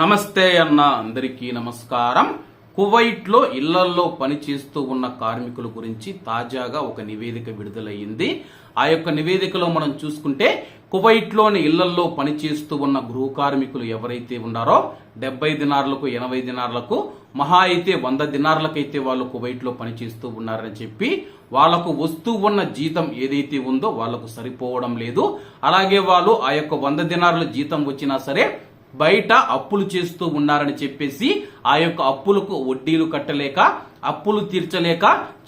నమస్తే అన్న అందరికీ నమస్కారం. కువైట్లో ఇళ్ళల్లో పనిచేస్తూ ఉన్న కార్మికుల గురించి తాజాగా ఒక నివేదిక విడుదలయ్యింది. ఆ యొక్క నివేదికలో మనం చూసుకుంటే కువైట్లోని ఇళ్ళల్లో పనిచేస్తూ ఉన్న గృహ కార్మికులు ఎవరైతే ఉన్నారో డెబ్బై దినార్లకు ఎనభై దినార్లకు మహా అయితే వంద దినార్లకైతే వాళ్ళు కువైట్లో పనిచేస్తూ ఉన్నారని చెప్పి వాళ్ళకు వస్తూ ఉన్న జీతం ఏదైతే ఉందో వాళ్ళకు సరిపోవడం లేదు. అలాగే వాళ్ళు ఆ యొక్క వంద దినార్ల జీతం వచ్చినా సరే బయట అప్పులు చేస్తూ ఉన్నారని చెప్పేసి ఆ యొక్క అప్పులకు వడ్డీలు కట్టలేక అప్పులు తీర్చలేక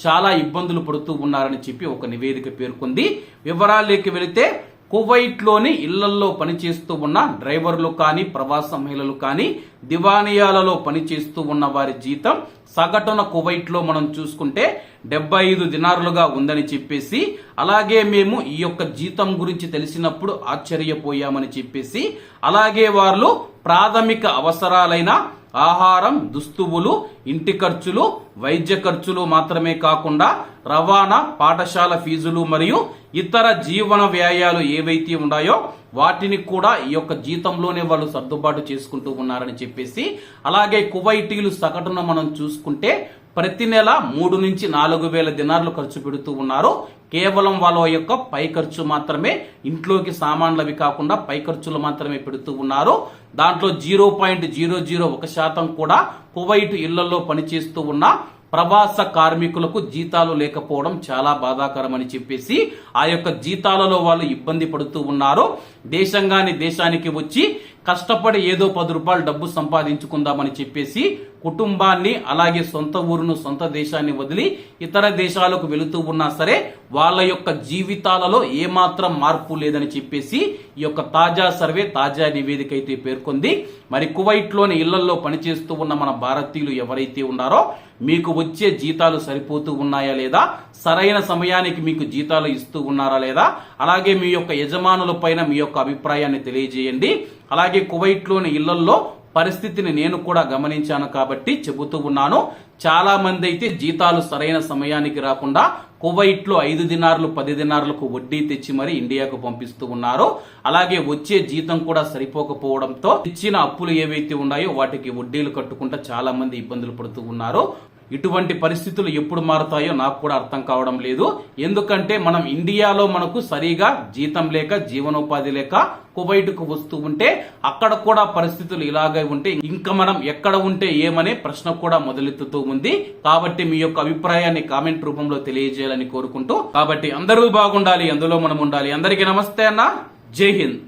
చాలా ఇబ్బందులు పడుతూ ఉన్నారని చెప్పి ఒక నివేదిక పేర్కొంది. వివరాల్లోకి వెళితే కువైట్లోని ఇళ్ళల్లో పనిచేస్తూ ఉన్న డ్రైవర్లు కానీ ప్రవాస మహిళలు కానీ దివానియాలలో పనిచేస్తూ ఉన్న వారి జీతం సగటున కువైట్లో మనం చూసుకుంటే డెబ్బై ఐదు దినారులుగా ఉందని చెప్పేసి అలాగే మేము ఈ యొక్క జీతం గురించి తెలిసినప్పుడు ఆశ్చర్యపోయామని చెప్పేసి అలాగే వాళ్ళు ప్రాథమిక అవసరాలైన ఆహారం దుస్తువులు ఇంటి ఖర్చులు వైద్య ఖర్చులు మాత్రమే కాకుండా రవాణా పాఠశాల ఫీజులు మరియు ఇతర జీవన వ్యయాలు ఏవైతే ఉన్నాయో వాటిని కూడా ఈ యొక్క జీతంలోనే వాళ్ళు సర్దుబాటు చేసుకుంటూ ఉన్నారని చెప్పేసి అలాగే కువైటీలు సగటున మనం చూసుకుంటే ప్రతి నెల మూడు నుంచి నాలుగు వేల దినార్లు ఖర్చు పెడుతూ ఉన్నారు. కేవలం వాళ్ళ యొక్క పై ఖర్చు మాత్రమే ఇంట్లోకి సామాన్లవి కాకుండా పై ఖర్చులు మాత్రమే పెడుతూ ఉన్నారు. దాంట్లో జీరో పాయింట్ జీరో జీరో ఒక శాతం కూడా కువైట్ ఇళ్ళలో పనిచేస్తూ ఉన్న ప్రవాస కార్మికులకు జీతాలు లేకపోవడం చాలా బాధాకరమని చెప్పేసి ఆ యొక్క జీతాలలో వాళ్ళు ఇబ్బంది పడుతూ ఉన్నారు. దేశంగాని దేశానికి వచ్చి కష్టపడి ఏదో పది రూపాయలు డబ్బు సంపాదించుకుందామని చెప్పేసి కుటుంబాన్ని అలాగే సొంత ఊరును సొంత దేశాన్ని వదిలి ఇతర దేశాలకు వెళుతూ ఉన్నా సరే వాళ్ళ యొక్క జీవితాలలో ఏమాత్రం మార్పు లేదని చెప్పేసి ఈ యొక్క తాజా సర్వే తాజా నివేదిక అయితే పేర్కొంది. మరి కువైట్లోని ఇళ్ళలో పనిచేస్తూ ఉన్న మన భారతీయులు ఎవరైతే ఉన్నారో మీకు వచ్చే జీతాలు సరిపోతూ ఉన్నాయా లేదా? సరైన సమయానికి మీకు జీతాలు ఇస్తూ ఉన్నారా లేదా? అలాగే మీ యొక్క యజమానుల పైన మీ యొక్క అభిప్రాయాన్ని తెలియజేయండి. అలాగే కువైట్లోని ఇళ్ళల్లో పరిస్థితిని నేను కూడా గమనించాను కాబట్టి చెబుతూ ఉన్నాను. చాలా మంది అయితే జీతాలు సరైన సమయానికి రాకుండా కువైట్లో ఐదు దినార్లు పది దినార్లకు వడ్డీ తెచ్చి మరి ఇండియాకు పంపిస్తూ ఉన్నారు. అలాగే వచ్చే జీతం కూడా సరిపోకపోవడంతో ఇచ్చిన అప్పులు ఏవైతే ఉన్నాయో వాటికి వడ్డీలు కట్టుకుంటా చాలా మంది ఇబ్బందులు పడుతూ ఉన్నారు. ఇటువంటి పరిస్థితులు ఎప్పుడు మారుతాయో నాకు కూడా అర్థం కావడం లేదు. ఎందుకంటే మనం ఇండియాలో మనకు సరిగా జీతం లేక జీవనోపాధి లేక కువైట్కు వస్తూ ఉంటే అక్కడ కూడా పరిస్థితులు ఇలాగే ఉంటే ఇంకా మనం ఎక్కడ ఉంటే ఏమనే ప్రశ్న కూడా మొదలెత్తుతూ ఉంది. కాబట్టి మీ యొక్క అభిప్రాయాన్ని కామెంట్ రూపంలో తెలియజేయాలని కోరుకుంటూ కాబట్టి అందరూ బాగుండాలి అందులో మనం ఉండాలి. అందరికీ నమస్తే అన్న. జై హింద్.